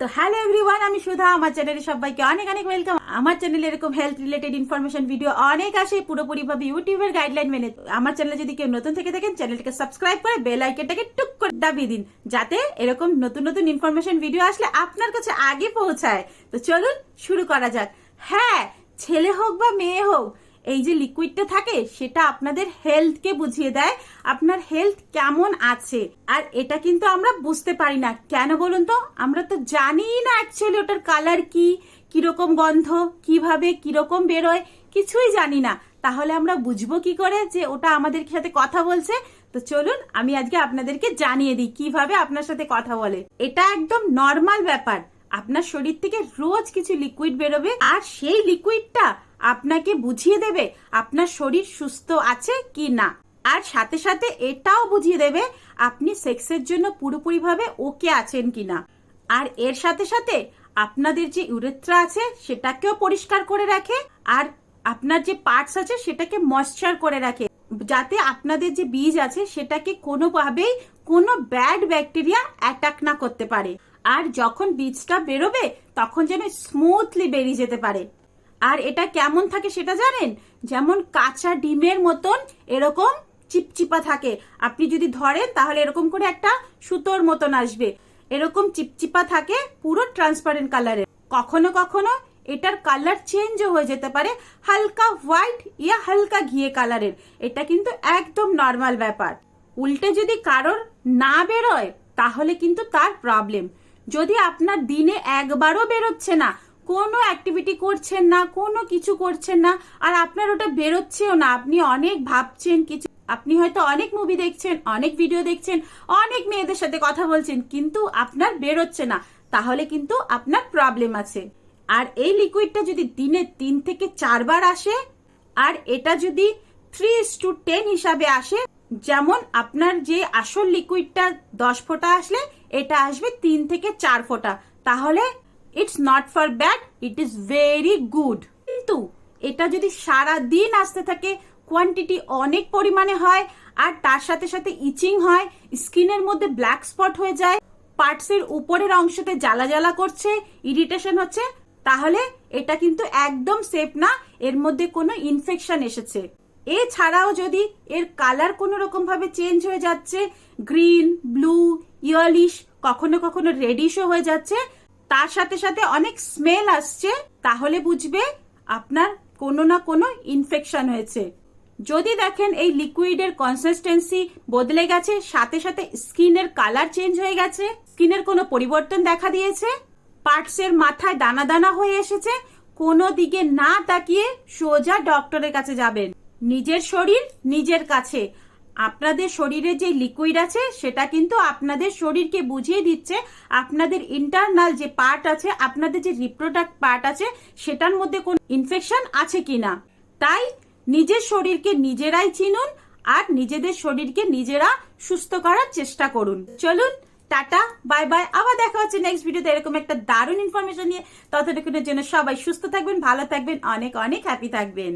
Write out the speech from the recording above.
তো hello everyone আমি সুধা। আমার চ্যানেলে সবাইকে অনেক অনেক ওয়েলকাম আমার চ্যানেলে এরকম হেলথ রিলেটেড ইনফরমেশন ভিডিও অনেক আসে, পুরোপুরি ভাবে ইউটিউবের গাইডলাইন মেনে। আমার চ্যানেলে যদি কেউ নতুন থেকে থাকেন চ্যানেলটাকে সাবস্ক্রাইব করে বেল আইকনটাকে টুক করে দাবিয়ে দিন, যাতে এরকম নতুন নতুন ইনফরমেশন ভিডিও আসলে আপনার কাছে আগে পৌঁছায়। তো চলুন শুরু করা যাক। হ্যাঁ ছেলে হোক বা মেয়ে হোক এই যে লিকুইডটা থাকে, সেটা আপনাদের হেলথকে বুঝিয়ে দেয়, আপনার হেলথ কেমন আছে? আর এটা কিন্তু আমরা বুঝতে পারি না। কেন বলুন তো? আমরা তো জানি না অ্যাকচুয়ালি ওটার কালার কি, কীরকম গন্ধ, কীভাবে কীরকম বেরোয়, কিছুই জানি না। তাহলে আমরা বুঝব কি করে যে ওটা আমাদের সাথে কথা বলছে? তো চলুন, আমি আজকে আপনাদেরকে জানিয়ে দিই কীভাবে আপনার সাথে কথা বলে। এটা একদম নর্মাল ব্যাপার। আপনার শরীর থেকে রোজ কিছু লিকুইড বেরোবে, আর সেই লিকুইডটা আপনাকে বুঝিয়ে দেবে আপনার শরীর সুস্থ আছে কি না। আর সাথে সাথে এটাও বুঝিয়ে দেবে আপনি সেক্সের জন্য পুরোপুরিভাবে ওকে আছেন কি না। আর এর সাথে সাথে আপনাদের যে ইউরেথ্রা আছে সেটাকেও পরিষ্কার করে রাখে আর আপনার যে পার্টস আছে সেটাকে ময়শ্চার করে রাখে। যাতে আপনাদের যে বীজ আছে সেটাকে কোনোভাবেই কোনো ব্যাড ব্যাকটেরিয়া অ্যাটাক না করতে পারে। আর যখন বীজটা বেরোবে তখন যেন স্মুথলি বেরিয়ে যেতে পারে। আর এটা কেমন থাকে সেটা জানেন? যেমন কাঁচা ডিমের মতন এরকম চিপচিপা থাকে। আপনি যদি ধরেন, তাহলে এরকম করে একটা সুতোর মতন আসবে। এরকম চিপচিপা থাকে পুরো ট্রান্সপারেন্ট কালারের কখনো কখনো এটার কালার চেঞ্জও হয়ে যেতে পারে, হালকা হোয়াইট ইয়া হালকা ঘিয়ে কালারের এটা কিন্তু একদম নর্মাল ব্যাপার। উল্টে যদি কারোর না বেরোয়, তাহলে কিন্তু তার প্রবলেম যদি আপনার দিনে একবারও বেরোচ্ছে না কোনো অ্যাক্টিভিটি করছেন না, কোনো কিছু করছেন না, আর আপনার ওটা বেরোচ্ছেও না। আপনি অনেক ভাবছেন, কিছু আপনি হয়তো অনেক মুভি দেখছেন, অনেক ভিডিও দেখছেন, অনেক মেয়েদের সাথে কথা বলছেন, কিন্তু আপনার বেরোচ্ছে না। তাহলে কিন্তু আপনার প্রবলেম আছে। আর এই লিকুইডটা যদি দিনে তিন থেকে চারবার আসে, আর এটা যদি থ্রি টু টেন হিসাবে আসে, যেমন আপনার যে আসল লিকুইডটা দশ ফোঁটা আসলে, এটা আসবে তিন থেকে চার ফোঁটা। তাহলে it's not for bad it is very good কিন্তু এটা যদি সারা দিন আসতে থাকে কোয়ান্টিটি অনেক পরিমাণে হয়, আর তার সাথে সাথে ইচিং হয়, স্কিনের মধ্যে ব্ল্যাক স্পট হয়ে যায় পার্টসের উপরের অংশতে জ্বালা জ্বালা করছে ইরিটেশন হচ্ছে, তাহলে এটা কিন্তু একদম সেফ না, এর মধ্যে কোনো ইনফেকশন এসেছে। এছাড়াও যদি এর কালার কোনো রকম ভাবে চেঞ্জ হয়ে যাচ্ছে গ্রিন ব্লু ইয়লিশ কখনো কখনো রেডিশও হয়ে যাচ্ছে তার সাথে সাথে অনেক স্মেল আসছে, তাহলে বুঝবে আপনার কোনো না কোনো ইনফেকশন হয়েছে। যদি দেখেন এই লিকুইডের কনসিস্টেন্সি বদলে গেছে, সাথে সাথে স্কিনের কালার চেঞ্জ হয়ে গেছে স্কিনের কোনো পরিবর্তন দেখা দিয়েছে পার্টসের মাথায় দানা দানা হয়ে এসেছে, কোনো দিকে না তাকিয়ে সোজা ডক্টরের কাছে যাবেন। নিজের শরীর, নিজের কাছে। আপনাদের শরীরে যে লিকুইড আছে, সেটা কিন্তু আপনাদের শরীরকে বুঝিয়ে দিচ্ছে। আপনাদের ইন্টারনাল যে পার্ট আছে, আপনাদের যে রিপ্রোডাক্ট পার্ট আছে, সেটার মধ্যে কোন ইনফেকশন আছে কিনা। তাই নিজের শরীরকে নিজেরাই চিনুন আর নিজেদের শরীরকে নিজেরা সুস্থ করার চেষ্টা করুন। চলুন, টাটা বাই বাই আবার দেখা হচ্ছে নেক্সট ভিডিওতে এরকম একটা দারুণ ইনফরমেশন নিয়ে। ততটুকুনের জন্য সবাই সুস্থ থাকবেন, ভালো থাকবেন, অনেক অনেক হ্যাপি থাকবেন।